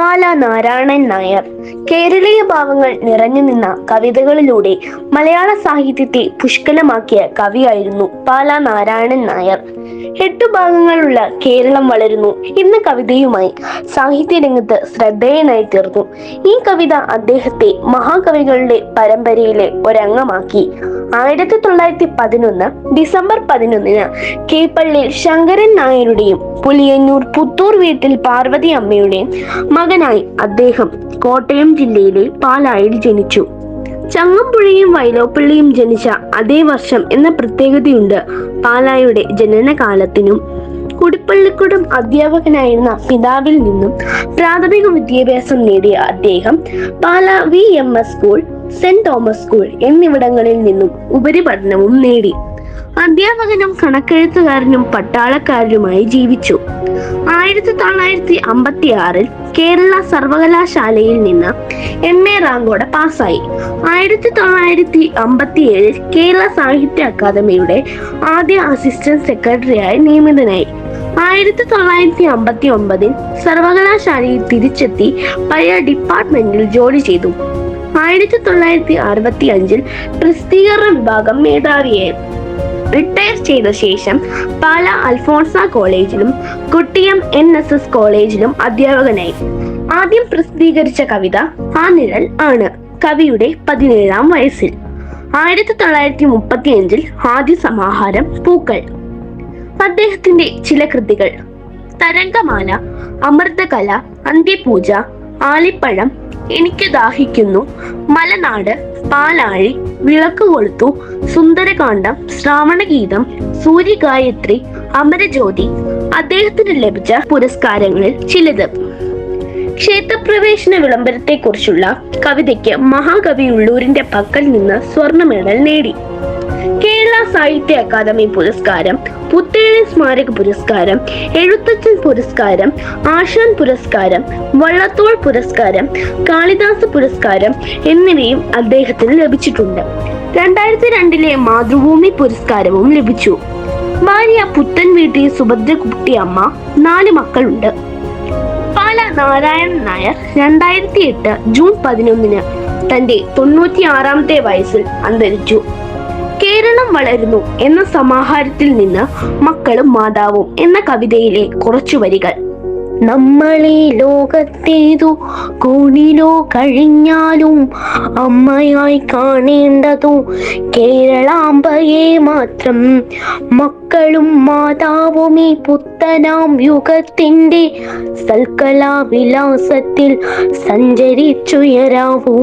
പാല നാരായണൻ നായർ. കേരളീയ ഭാവങ്ങൾ നിറഞ്ഞു നിന്ന കവിതകളിലൂടെ മലയാള സാഹിത്യത്തെ പുഷ്കലമാക്കിയ കവിയായിരുന്നു പാല നാരായണൻ നായർ. എട്ടു ഭാഗങ്ങളുള്ള കേരളം വളരുന്നു എന്ന കവിതയുമായി സാഹിത്യരംഗത്ത് ശ്രദ്ധേയനായി തീർന്നു. ഈ കവിത അദ്ദേഹത്തെ മഹാകവികളുടെ പരമ്പരയിലെ ഒരംഗമാക്കി. ആയിരത്തി തൊള്ളായിരത്തി പതിനൊന്ന് ഡിസംബർ പതിനൊന്നിന് കേപ്പള്ളിൽ ശങ്കരൻ നായരുടെയും പുലിയന്നൂർ പുത്തൂർ വീട്ടിൽ പാർവതി അമ്മയുടെയും മകനായി അദ്ദേഹം കോട്ടയം ജില്ലയിലെ പാലായിൽ ജനിച്ചു. ചങ്ങമ്പുഴയും വൈലോപ്പള്ളിയും ജനിച്ച അതേ വർഷം എന്ന പ്രത്യേകതയുണ്ട് പാലായുടെ ജനനകാലത്തിനും. കുടിപ്പള്ളിക്കുടം അധ്യാപകനായിരുന്ന പിതാവിൽ നിന്നും പ്രാഥമിക വിദ്യാഭ്യാസം നേടിയ അദ്ദേഹം Pala V M S school saint Thomas school എന്നിവിടങ്ങളിൽ നിന്നും ഉപരിപഠനവും നേടി. അധ്യാപകനും കണക്കെഴുത്തുകാരനും പട്ടാളക്കാരനുമായി ജീവിച്ചു. ആയിരത്തി തൊള്ളായിരത്തി അമ്പത്തി ആറിൽ കേരള സർവകലാശാലയിൽ നിന്ന് എം എ റാങ്കോടെ പാസ്സായി. ആയിരത്തി തൊള്ളായിരത്തി അമ്പത്തി ഏഴിൽ കേരള സാഹിത്യ അക്കാദമിയുടെ ആദ്യ അസിസ്റ്റന്റ് സെക്രട്ടറിയായി നിയമിതനായി. ആയിരത്തി തൊള്ളായിരത്തി അമ്പത്തി ഒമ്പതിൽ സർവകലാശാലയിൽ തിരിച്ചെത്തി പഴയ ഡിപ്പാർട്ട്മെന്റിൽ ജോലി ചെയ്തു. ആയിരത്തി തൊള്ളായിരത്തി അറുപത്തി അഞ്ചിൽ പ്രസിദ്ധീകരണ വിഭാഗം മേധാവിയായി. റിട്ടയർ ചെയ്ത ശേഷം പാല അൽഫോൺസ കോളേജിലും കൊട്ടിയം എൻ എസ് എസ് കോളേജിലും അധ്യാപകനായി. ആദ്യം പ്രസിദ്ധീകരിച്ച കവിത ആ നിഴൽ ആണ് കവിയുടെ പതിനേഴാം വയസ്സിൽ. ആയിരത്തി തൊള്ളായിരത്തി മുപ്പത്തി അഞ്ചിൽ ആദ്യ സമാഹാരം പൂക്കൾ. അദ്ദേഹത്തിന്റെ ചില കൃതികൾ. തരംഗമാല അമൃതകല അന്ത്യപൂജ ആലിപ്പഴം എനിക്ക് ദാഹിക്കുന്നു മലനാട് പാലാഴി വിളക്ക് കൊളുത്തു. സുന്ദരകാന്ഡം ശ്രാവണഗീതം സൂര്യഗായത്രി അമരജ്യോതി അദ്ദേഹത്തിന് ലഭിച്ച പുരസ്കാരങ്ങളിൽ ചിലത്. ക്ഷേത്രപ്രവേശന വിളംബരത്തെക്കുറിച്ചുള്ള കവിതയ്ക്ക് മഹാകവി ഉള്ളൂരിന്റെ പക്കൽ നിന്ന് സ്വർണ മെഡൽ നേടി. കേരള സാഹിത്യ അക്കാദമി പുരസ്കാരം പുത്തേഴി സ്മാരക പുരസ്കാരം എഴുത്തച്ഛൻ പുരസ്കാരം ആശാൻ പുരസ്കാരം വള്ളത്തോൾ പുരസ്കാരം കാളിദാസ പുരസ്കാരം എന്നിവയും അദ്ദേഹത്തിന് ലഭിച്ചിട്ടുണ്ട്. രണ്ടായിരത്തി രണ്ടിലെ മാതൃഭൂമി പുരസ്കാരവും ലഭിച്ചു. ഭാര്യ പുത്തൻ വീട്ടിൽ സുഭദ്രകുട്ടി അമ്മ നാല് മക്കളുണ്ട്. പാല നാരായണൻ നായർ രണ്ടായിരത്തി എട്ട് ജൂൺ പതിനൊന്നിന് തന്റെ തൊണ്ണൂറ്റിയാറാമത്തെ വയസ്സിൽ അന്തരിച്ചു. വളരുന്നു എന്ന സമാഹാരത്തിൽ നിന്ന് മക്കളും മാതാവും എന്ന കവിതയിലെ കുറച്ചു വരികൾ. നമ്മളീ ലോകത്തേതു കോണിലോ കഴിഞ്ഞാലും അമ്മയായി കാണേണ്ടതു കേരളാംബയെ മാത്രം. മക്കളും മാതാവുമേ പുത്തനാം യുഗത്തിന്റെ സൽക്കലാവിലാസത്തിൽ സഞ്ചരിച്ചുയരാവൂ.